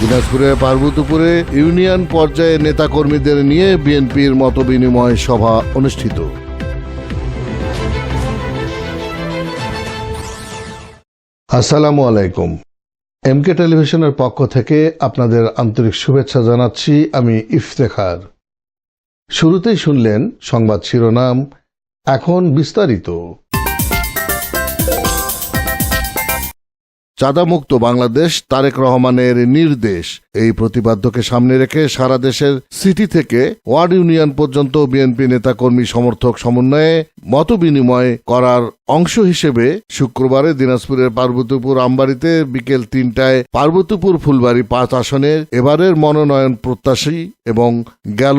দিনাজপুরের পার্বতীপুরে ইউনিয়ন পর্যায়ে নেতাকর্মীদের নিয়ে বিএনপির মতবিনিময় সভা অনুষ্ঠিত। আসসালামু আলাইকুম। এমকে টেলিভিশনের পক্ষ থেকে আপনাদের আন্তরিক শুভেচ্ছা জানাচ্ছি আমি ইফতেখার। শুরুতেই শুনলেন সংবাদ শিরোনাম, এখন বিস্তারিত। চাঁদামুক্ত বাংলাদেশ তারেক রহমানের নির্দেশ। এই প্রতিপাদ্যকে সামনে রেখে সারা দেশের সিটি থেকে ওয়ার্ড ইউনিয়ন পর্যন্ত বিএনপি নেতাকর্মী সমর্থক সমন্বয়ে মত বিনিময় করার অংশ হিসেবে শুক্রবারে দিনাজপুরের পার্বতীপুর আমবাড়িতে বিকেল তিনটায় পার্বতীপুর ফুলবাড়ি পাঁচ আসনের এবারের মনোনয়ন প্রত্যাশী এবং গেল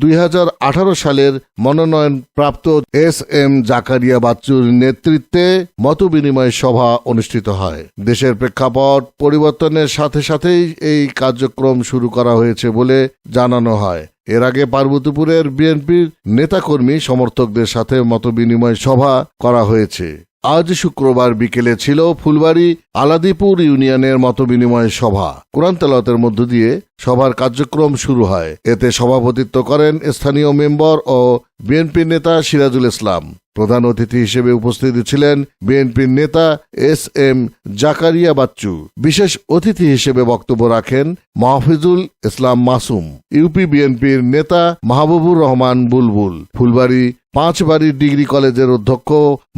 দুই হাজার আঠারো সালের মনোনয়ন প্রাপ্ত এস এম জাকারিয়া বাচ্চুর নেতৃত্বে মতবিনিময় সভা অনুষ্ঠিত হয়। দেশের প্রেক্ষাপট পরিবর্তনের সাথে সাথেই এই কার্যক্রম শুরু করা হয়েছে বলে জানানো হয়। এর আগে পার্বতীপুরের বিএনপির নেতাকর্মী সমর্থকদের সাথে মতবিনিময় সভা করা হয়েছে। আজ শুক্রবার বিকেলে ছিল ফুলবাড়ি আলাদিপুর ইউনিয়নের মতবিনিময় সভা। কোরআন তেলাওয়াতের মধ্য দিয়ে সভার কার্যক্রম শুরু হয়। এতে সভাপতিত্ব করেন স্থানীয় মেম্বার ও বিএনপি নেতা সিরাজুল ইসলাম। প্রধান অতিথি হিসেবে উপস্থিত ছিলেন বিএনপির নেতা এস এম জাকারিয়া বাচ্চু। বিশেষ অতিথি হিসেবে বক্তব্য রাখেন মাহফিজুল ইসলাম মাসুম। ইউপি বিএনপির নেতা মাহবুবুর রহমান বুলবুল। ফুলবাড়ি পাঁচবাড়ি ডিগ্রি কলেজের অধ্যক্ষ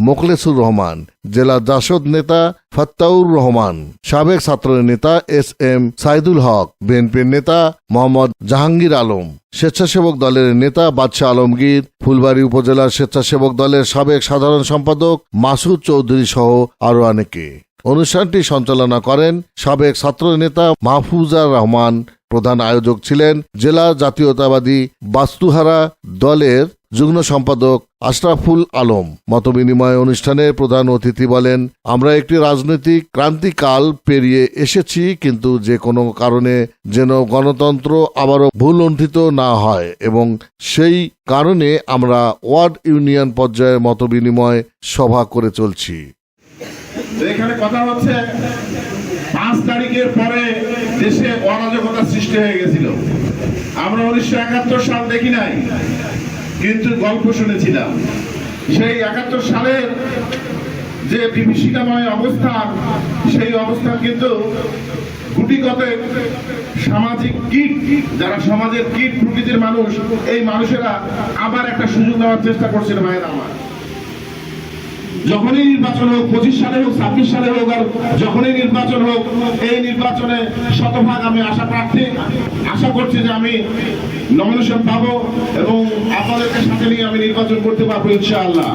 মোখলেসুর রহমান, জেলা জাসদ নেতা ফাত্তাউর রহমান, সাবেক ছাত্র নেতা এস এম সাইদুল হক, বিএনপির নেতা মোহাম্মদ জাহাঙ্গীর আলম, স্বেচ্ছাসেবক দলের নেতা বাদশাহ আলমগীর, ফুলবাড়ি উপজেলার স্বেচ্ছাসেবক দলের সাবেক সাধারণ সম্পাদক মাসুদ চৌধুরী সহ আরও অনেকে। অনুষ্ঠানটি সঞ্চালনা করেন সাবেক ছাত্র নেতা মাহফুজার রহমান। প্রধান আয়োজক ছিলেন জেলা জাতীয়তাবাদী বাস্তুহারা দলের যুগ্ম সম্পাদক আশরাফুল আলম মতবিনিময় অনুষ্ঠানে প্রধান অতিথি বলেন, আমরা একটি রাজনৈতিক ক্রান্তিকাল পেরিয়ে এসেছি, কিন্তু যে কোনো কারণে যেন গণতন্ত্র আবারও ভুল ভুলণ্ঠিত না হয় এবং সেই কারণে আমরা ওয়ার্ড ইউনিয়ন পর্যায়ে মতবিনিময় সভা করে চলছি। এখানে কথা হচ্ছে, পাঁচ তারিখের পরে দেশে অরাজকতা সৃষ্টি হয়ে গেছিল। আমরা উনিশশো একাত্তর সাল দেখি নাই। কিন্তু গল্প শুনেছিলাম। সেই একাত্তর সালের যে বিভীষিকাময় অবস্থা, সেই অবস্থান কিন্তু গুটিগত সামাজিক কীট, যারা সমাজের কীট প্রকৃতির মানুষ, এই মানুষেরা আবার একটা সুযোগ দেওয়ার চেষ্টা করছিল ভাইয়েরা আমার। যখনই নির্বাচন হোক, পঁচিশ সালে হোক, ছাব্বিশ সালে হোক, আর যখনই নির্বাচন হোক, এই নির্বাচনে শতভাগ আমি আশা প্রার্থী। আশা করছি যে আমি নমিনেশন পাবো এবং আপনাদেরকে সাথে নিয়ে আমি নির্বাচন করতে পারব, ইনশাআল্লাহ।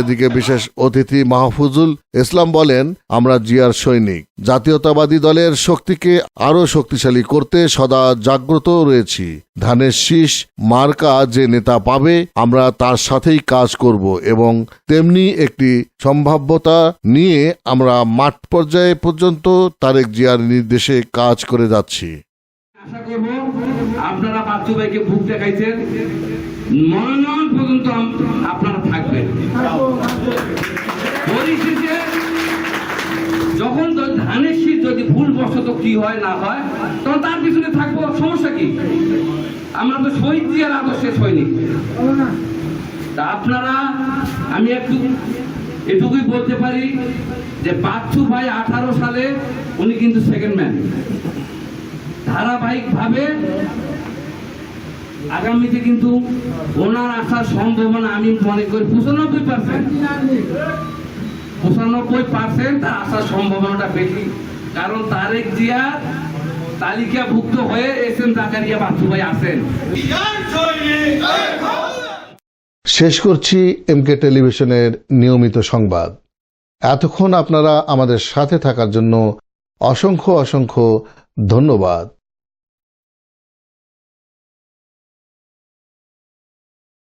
এদিকে বিশেষ অতিথি মাহফুজুল ইসলাম বলেন, আমরা জিয়ার সৈনিক। জাতীয়তাবাদী দলের শক্তিকে আরও শক্তিশালী করতে সদা জাগ্রত রয়েছি। ধানের শীষ, মার্কা যে নেতা পাবে, আমরা তার সাথেই কাজ করব এবং তেমনি একটি সম্ভাব্যতা নিয়ে আমরা মাঠ পর্যায়ে পর্যন্ত তারেক জিয়ার নির্দেশে কাজ করে যাচ্ছি। আপনারা বাচ্চু ভাইকে বুক দেখাইছেন। মনোনয়ন পর্যন্ত আপনারা থাকবেন পরিশেষে যখন ধানের শীত যদি ভুল বশত কি হয় না হয় তখন তার পিছনে থাকব সমস্যা কি আমরা তো শহীদ জিয়ার আদর্শের সৈনিক তা আপনারা আমি একটু এটুকুই বলতে পারি যে বাচ্চু ভাই আঠারো সালে উনি কিন্তু সেকেন্ড ম্যান ধারাবাহিকভাবে আগামীতে কিন্তু ওনার আসার সম্ভাবনা আমি মনে করি পঁচানব্বই পার্সেন্ট পঁচানব্বই পার্সেন্ট আসার সম্ভাবনাটা বেশি। কারণ তারেক জিয়া তালিকাভুক্ত হয়ে এস এম জাকারিয়া ভাই আসেন শেষ করছি এমকে টেলিভিশনের নিয়মিত সংবাদ। এতক্ষণ আপনারা আমাদের সাথে থাকার জন্য অসংখ্য অসংখ্য ধন্যবাদ।